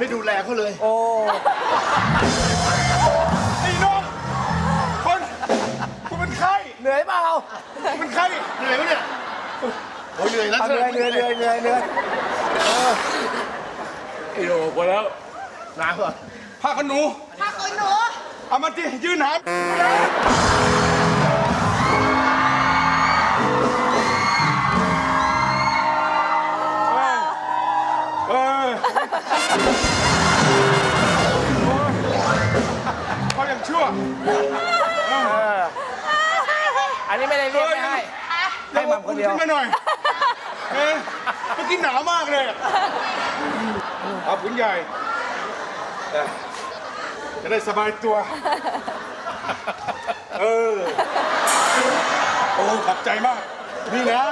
ไม่ดูแลเขาเลย โอ้ไอ้น้องคนคุณเป็นไข้เหนื่อยเปล่าคุณเป็นไข้เหนื่อยไหเนี่ยโอ้ยเหนื่อยนะเอหนื่อยเหนื่อยเหนื่อยเหนื่อยเหนื่อยไอ้โดกว่แล้วน้ำหรอผ้าขนหนู ถ้าคุหนู เอามาดิยืนหาเออ นนี้ไม่ได้เรียกไม่ให้ให้หม่ำคนเดียว ขึ้นมาหน่อยเอ๊ะเมื่อกี้หนาวมากเลยอะเอาผืนใหญ่เออจะได้สบายตัว เออ โอ้ขอบใจมาก นี่นะ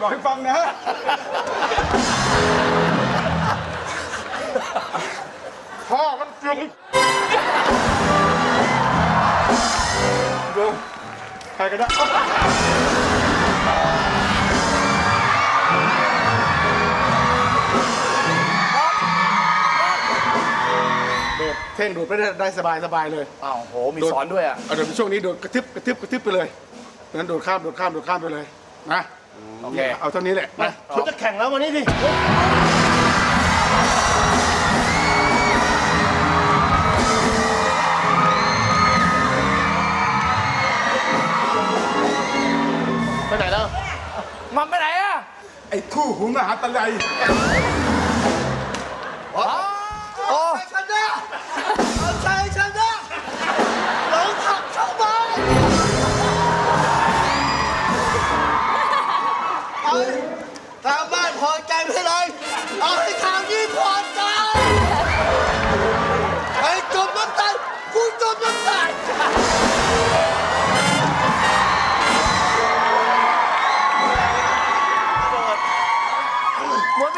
บอกให้ฟังนะ พ่อมันจุงดู ใครกันนะโดดเท่งโดดไปได้ได้สบายสบายเลย อ้าวโห มีสอนด้วยอะ เอาเดี๋ยวช่วงนี้โดดกระทึบกระทึบกระทึบไปเลยงั้นโดดข้ามโดดข้ามโดดข้ามไปเลยนะโอเค เอาเท่านี้แหละนะ เขาจะแข่งแล้ววันนี้ดิ ไปไหนแล้ว มันไปไหนอะไอ้คู่หูมหาตะไล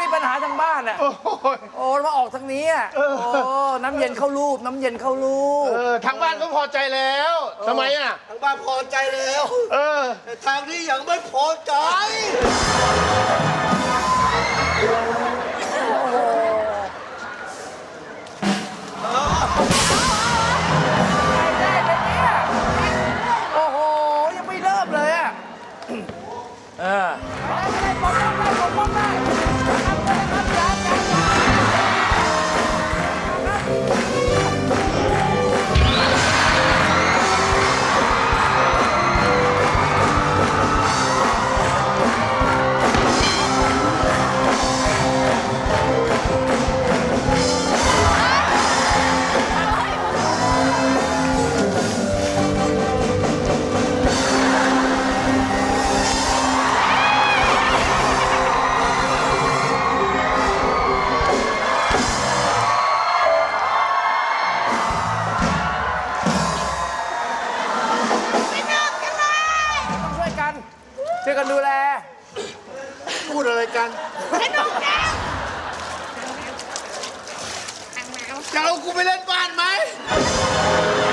มือนมีปัญหาทางบ้านอะ โอ้ย โอ้มาออกทางนี้อะโอ้ น้ำเย็นเข้ารูป น้ำเย็นเข้ารูปเออทางบ้านก็พอใจแล้วทำไมอะ ทางบ้านพอใจแล้ว เออ แต่ทางนี้ยังไม่พอใจ ช่วยกันดูแล พูดอะไรกันจะเอากูไปเล่นบ้านไหมไ